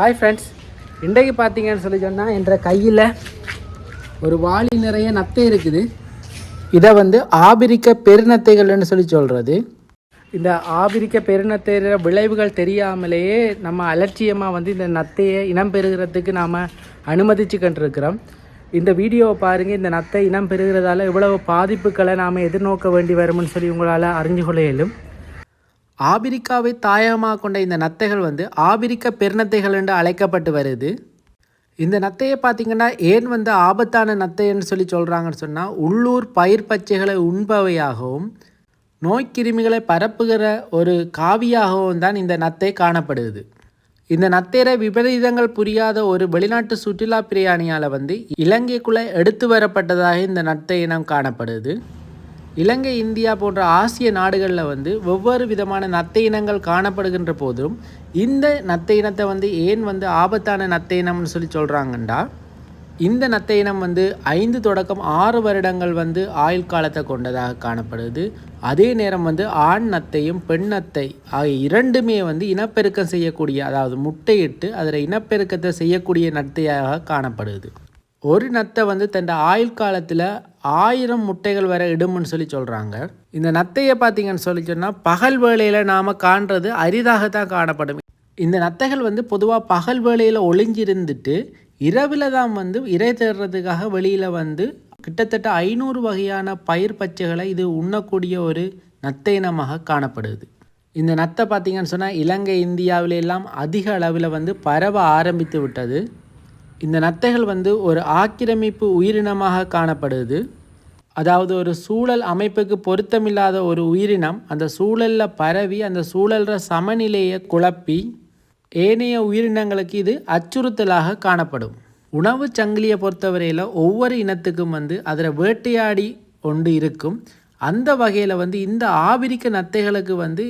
Hi friends இன்றைக்கு பார்த்தீங்கன்னு சொல்லி சொன்னால் என்ற கையில் ஒரு வாளி நிறைய நத்தை இருக்குது. இதை வந்து ஆபிரிக்க பெருநத்தைகள்னு சொல்லி சொல்கிறது இந்த ஆபிரிக்க பெருநத்தை விளைவுகள் தெரியாமலேயே நம்ம அலட்சியமாக வந்து இந்த நத்தையை இனம் பெறுகிறதுக்கு நாம் அனுமதிச்சுக்கிட்டு இருக்கிறோம் இந்த வீடியோவை பாருங்கள் இந்த நத்தை இனம் பெறுகிறதால இவ்வளவு பாதிப்புகளை நாம் எதிர்நோக்க வேண்டி வரும்னு சொல்லி உங்களால் அறிஞ்சு கொள்ள இயலும். ஆபிரிக்காவை தாயகமாக கொண்ட இந்த நத்தைகள் வந்து ஆபிரிக்க பெருநத்தைகள் என்று அழைக்கப்பட்டு வருது. இந்த நத்தையை பார்த்திங்கன்னா ஏன் வந்து ஆபத்தான நத்தைன்னு சொல்லி சொல்கிறாங்கன்னு சொன்னால் உள்ளூர் பயிர் பச்சைகளை உண்பவையாகவும் நோய்க்கிருமிகளை பரப்புகிற ஒரு காவியாகவும் தான் இந்த நத்தை காணப்படுது. இந்த நத்தையரை விபரீதங்கள் புரியாத ஒரு வெளிநாட்டு சுற்றுலா பிரயாணியால் வந்து இலங்கைக்குள்ளே எடுத்து வரப்பட்டதாக இந்த நத்தை இனம் காணப்படுது. இலங்கை இந்தியா போன்ற ஆசிய நாடுகளில் வந்து வெவ்வேறு விதமான நத்தை இனங்கள் காணப்படுகின்ற போதும் இந்த நத்தை இனத்தை வந்து ஏன் வந்து ஆபத்தான நத்தை இனம்னு சொல்லி சொல்கிறாங்கண்டா இந்த நத்தை இனம் வந்து ஐந்து தொடக்கம் ஆறு வருடங்கள் வந்து ஆயுள் காலத்தை கொண்டதாக காணப்படுது. அதே நேரம் வந்து ஆண் நத்தையும் பெண் நத்தை ஆகிய இரண்டுமே வந்து இனப்பெருக்கம் செய்யக்கூடிய அதாவது முட்டையிட்டு அதில் இனப்பெருக்கத்தை செய்யக்கூடிய நத்தையாக காணப்படுது. ஒரு நத்தை வந்து தன் ஆயுள் காலத்தில் ஆயிரம் முட்டைகள் வர இடும்னு சொல்லி சொல்கிறாங்க இந்த நத்தையை பார்த்தீங்கன்னு சொல்லி சொன்னால் பகல் வேளையில் நாம் காண்றது அரிதாகத்தான் காணப்படும். இந்த நத்தைகள் வந்து பொதுவாக பகல் வேளையில் ஒளிஞ்சிருந்துட்டு இரவில் தான் வந்து இறை தேடுறதுக்காக வெளியில் வந்து கிட்டத்தட்ட ஐநூறு வகையான பயிர் பச்சைகளை இது உண்ணக்கூடிய ஒரு நத்தை இனமாக காணப்படுது. இந்த நத்தை பார்த்தீங்கன்னு சொன்னால் இலங்கை இந்தியாவில எல்லாம் அதிக அளவில் வந்து பரவ ஆரம்பித்து விட்டது. இந்த நத்தைகள் வந்து ஒரு ஆக்கிரமிப்பு உயிரினமாக காணப்படுது. அதாவது ஒரு சூழல் அமைப்புக்கு பொருத்தமில்லாத ஒரு உயிரினம் அந்த சூழலில் பரவி அந்த சூழல்ற சமநிலையை குழப்பி ஏனைய உயிரினங்களுக்கு இது அச்சுறுத்தலாக காணப்படும். உணவு சங்கிலியை பொறுத்தவரையில் ஒவ்வொரு இனத்துக்கும் வந்து அதில் வேட்டையாடி ஒன்று இருக்கும். அந்த வகையில் வந்து இந்த ஆபிரிக்க நத்தைகளுக்கு வந்து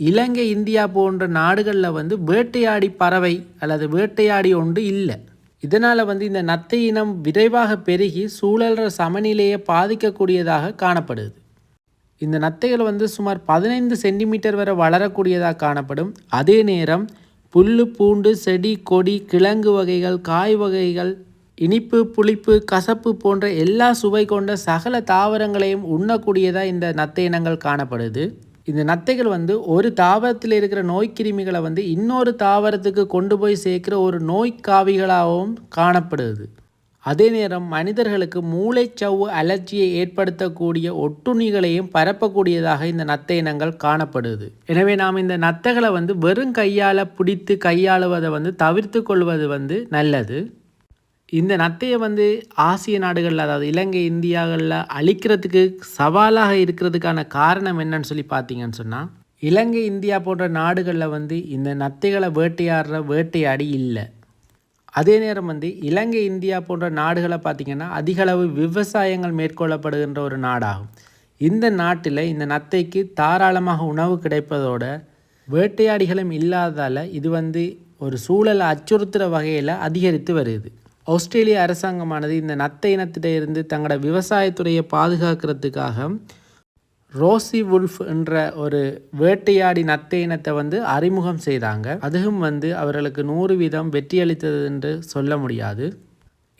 இலங்கை இந்தியா போன்ற நாடுகளில் வந்து வேட்டையாடி பறவை அல்லது வேட்டையாடி ஒன்று இல்லை. இதனால் வந்து இந்த நத்தை இனம் விரைவாக பெருகி சூழல்ற சமநிலையை பாதிக்கக்கூடியதாக காணப்படுது. இந்த நத்தைகள் வந்து சுமார் பதினைந்து சென்டிமீட்டர் வரை வளரக்கூடியதாக காணப்படும். அதே நேரம் புல் பூண்டு செடி கொடி கிழங்கு வகைகள் காய் வகைகள் இனிப்பு புளிப்பு கசப்பு போன்ற எல்லா சுவை கொண்ட சகல தாவரங்களையும் உண்ணக்கூடியதாக இந்த நத்தை இனங்கள் காணப்படுது. இந்த நத்தைகள் வந்து ஒரு தாவரத்தில் இருக்கிற நோய்க்கிருமிகளை வந்து இன்னொரு தாவரத்துக்கு கொண்டு போய் சேர்க்கிற ஒரு நோய்க்காவிகளாகவும் காணப்படுது. அதே நேரம் மனிதர்களுக்கு மூளைச்சவ்வு அலர்ஜியை ஏற்படுத்தக்கூடிய ஒட்டுண்ணிகளையும் பரப்பக்கூடியதாக இந்த நத்தை இனங்கள் காணப்படுது. எனவே நாம் இந்த நத்தைகளை வந்து வெறும் கையால் பிடித்து கையாளுவதை வந்து தவிர்த்து கொள்வது வந்து நல்லது. இந்த நத்தையை வந்து ஆசிய நாடுகளில் அதாவது இலங்கை இந்தியாவில் அழிக்கிறதுக்கு சவாலாக இருக்கிறதுக்கான காரணம் என்னன்னு சொல்லி பார்த்தீங்கன்னு சொன்னால் இலங்கை இந்தியா போன்ற நாடுகளில் வந்து இந்த நத்தைகளை வேட்டையாடுற வேட்டையாடி இல்லை. அதே நேரம் வந்து இலங்கை இந்தியா போன்ற நாடுகளை பார்த்திங்கன்னா அதிகளவு விவசாயங்கள் மேற்கொள்ளப்படுகின்ற ஒரு நாடாகும். இந்த நாட்டில் இந்த நத்தைக்கு தாராளமாக உணவு கிடைப்பதோட வேட்டையாடிகளும் இல்லாததால் இது வந்து ஒரு சூழலை அச்சுறுத்துகிற வகையில் அதிகரித்து வருது. ஆஸ்திரேலிய அரசாங்கமானது இந்த நத்தை இனத்திட்ட தங்களோட விவசாயத்துறையை பாதுகாக்கிறதுக்காக ரோசி வுல்ஃப் என்ற ஒரு வேட்டையாடி நத்தை இனத்தை வந்து அறிமுகம் செய்தாங்க. அதுவும் வந்து அவர்களுக்கு நூறு வீதம் வெற்றியளித்தது என்று சொல்ல முடியாது.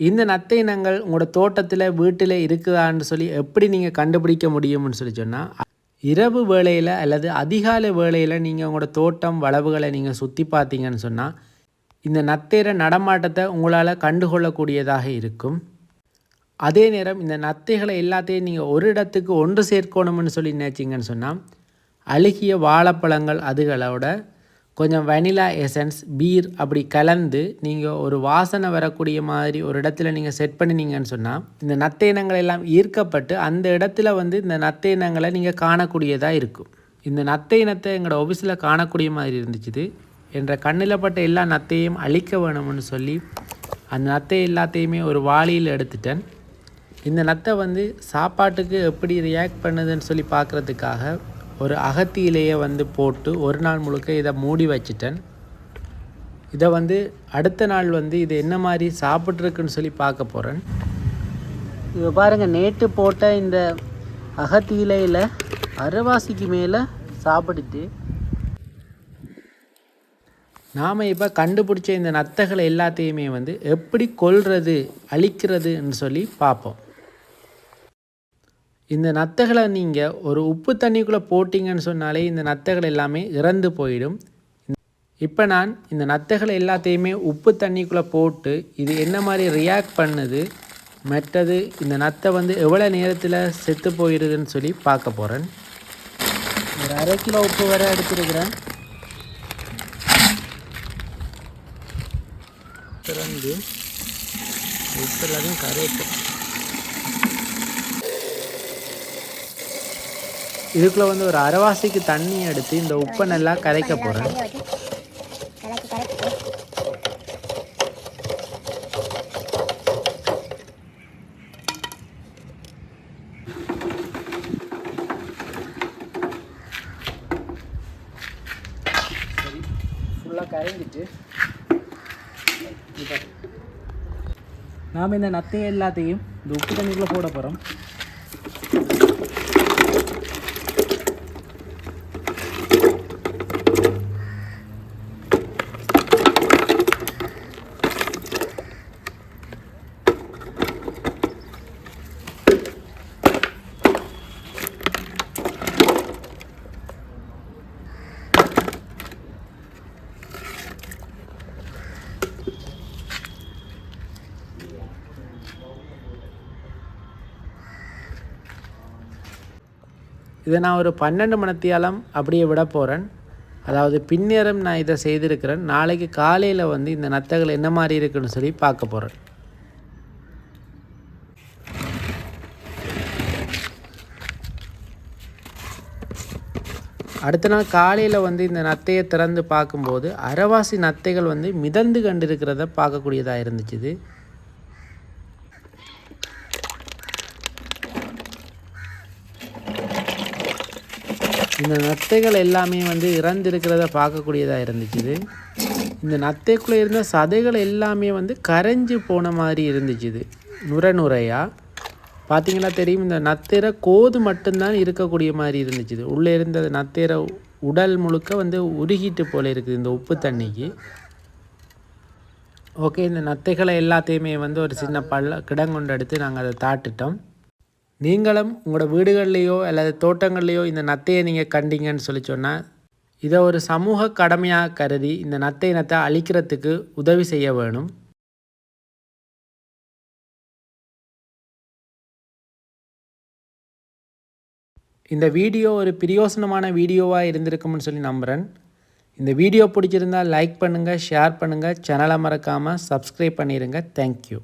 இந்த நத்தை இனங்கள் உங்களோட தோட்டத்தில் வீட்டில் இருக்குதான்னு சொல்லி எப்படி நீங்கள் கண்டுபிடிக்க முடியும்னு சொல்லி சொன்னால் இரவு வேளையில் அல்லது அதிகாலை வேளையில் நீங்கள் உங்களோட தோட்டம் வளவுகளை நீங்கள் சுற்றி பார்த்தீங்கன்னு சொன்னால் இந்த நத்தேர நடமாட்டத்தை உங்களால் கண்டுகொள்ளக்கூடியதாக இருக்கும். அதே நேரம் இந்த நத்தைகளை எல்லாத்தையும் நீங்கள் ஒரு இடத்துக்கு ஒன்று சேர்க்கணும்னு சொல்லி நினச்சிங்கன்னு சொன்னால் அழுகிய வாழைப்பழங்கள் அதுகளோட கொஞ்சம் வெனிலா எசன்ஸ் பீர் அப்படி கலந்து நீங்கள் ஒரு வாசனை வரக்கூடிய மாதிரி ஒரு இடத்துல நீங்கள் செட் பண்ணினீங்கன்னு சொன்னால் இந்த நத்தை இனங்கள் எல்லாம் ஈர்க்கப்பட்டு அந்த இடத்துல வந்து இந்த நத்தை இனங்களை நீங்கள் காணக்கூடியதாக இருக்கும். இந்த நத்தை இனத்தை எங்களோட ஆஃபீஸில் காணக்கூடிய மாதிரி இருந்துச்சு என்ற கண்ணில் பட்ட எல்லா நத்தையும் அழிக்க வேணும்னு சொல்லி அந்த நத்தை எல்லாத்தையுமே ஒரு வாளியில் எடுத்துட்டேன். இந்த நத்தை வந்து சாப்பாட்டுக்கு எப்படி ரியாக்ட் பண்ணுதுன்னு சொல்லி பார்க்குறதுக்காக ஒரு அகத்தியிலேயே வந்து போட்டு ஒரு நாள் முழுக்க இதை மூடி வச்சுட்டேன். இதை வந்து அடுத்த நாள் வந்து இது என்ன மாதிரி சாப்பிட்ருக்குன்னு சொல்லி பார்க்க போகிறேன் இப்போ பாருங்கள் நேற்று போட்ட இந்த அகத்தியிலையில் அரைவாசிக்கு மேலே சாப்பிட்டுட்டு நாம் இப்போ கண்டுபிடிச்ச இந்த நத்தைகளை எல்லாத்தையுமே வந்து எப்படி கொல்றது அழிக்கிறதுன்னு சொல்லி பார்ப்போம். இந்த நத்தைகளை நீங்கள் ஒரு உப்பு தண்ணிக்குள்ளே போட்டிங்கன்னு சொன்னாலே இந்த நத்தைகள் எல்லாமே இறந்து போயிடும். இப்போ நான் இந்த நத்தைகளை எல்லாத்தையுமே உப்பு தண்ணிக்குள்ளே போட்டு இது என்ன மாதிரி ரியாக்ட் பண்ணுது மற்றது இந்த நத்தை வந்து எவ்வளோ நேரத்தில் செத்து போயிடுதுன்னு சொல்லி பார்க்க போகிறேன் ஒரு அரை கிலோ உப்பு வரை எடுத்துருக்கிறேன். திறந்து உப்பு எல்லாத்தையும் கரைக்கும் இதுக்குள்ளே வந்து ஒரு அரைவாசிக்கு தண்ணி எடுத்து இந்த உப்பை நல்லா கரைக்க போகிறேன் ஃபுல்லாக கரைஞ்சிட்டு நாம் இந்த நத்தையை எல்லாத்தையும் இந்த உப்பு தண்ணிக்குள்ளே போட போகிறோம் இதை நான் ஒரு பன்னெண்டு மணித்தியாலம் அப்படியே விட போகிறேன் அதாவது பின்னேரம் நான் இதை செய்திருக்கிறேன். நாளைக்கு காலையில் வந்து இந்த நத்தைகள் என்ன மாதிரி இருக்குன்னு சொல்லி பார்க்க போகிறேன் அடுத்த நாள் காலையில் வந்து இந்த நத்தையை திறந்து பார்க்கும்போது அரைவாசி நத்தைகள் வந்து மிதந்து கண்டிருக்கிறத பார்க்கக்கூடியதாக இருந்துச்சு இந்த நத்தைகள் எல்லாமே வந்து இறந்திருக்கிறத பார்க்கக்கூடியதாக இருந்துச்சு இந்த நத்தைக்குள்ளே இருந்த சதைகள் எல்லாமே வந்து கரைஞ்சு போன மாதிரி இருந்துச்சு நுரை நுர நுரையாக பார்த்தீங்கன்னா தெரியும் இந்த நத்திர கோது மட்டும்தான் இருக்கக்கூடிய மாதிரி இருந்துச்சு உள்ளே இருந்த நத்திர உடல் முழுக்க வந்து உருகிட்டு போல இருக்குது இந்த உப்பு தண்ணிக்கு. ஓகே இந்த நத்தைகளை எல்லாத்தையுமே வந்து ஒரு சின்ன பள்ள கிடங்கொண்டு எடுத்து நாங்கள் அதை தாட்டுட்டோம். நீங்களும் உங்களோட வீடுகள்லேயோ அல்லது தோட்டங்கள்லேயோ இந்த நத்தையை நீங்கள் கண்டீங்கன்னு சொல்லி சொன்னால் இதை ஒரு சமூக கடமையாக கருதி இந்த நத்தை இனத்தை அழிக்கிறதுக்கு உதவி செய்ய வேணும். இந்த வீடியோ ஒரு பிரியோசனமான வீடியோவாக இருந்திருக்கும்னு சொல்லி நம்புகிறேன் இந்த வீடியோ பிடிச்சிருந்தால் லைக் பண்ணுங்கள் ஷேர் பண்ணுங்கள் சேனலை மறக்காமல் சப்ஸ்கிரைப் பண்ணிடுங்க தேங்க்யூ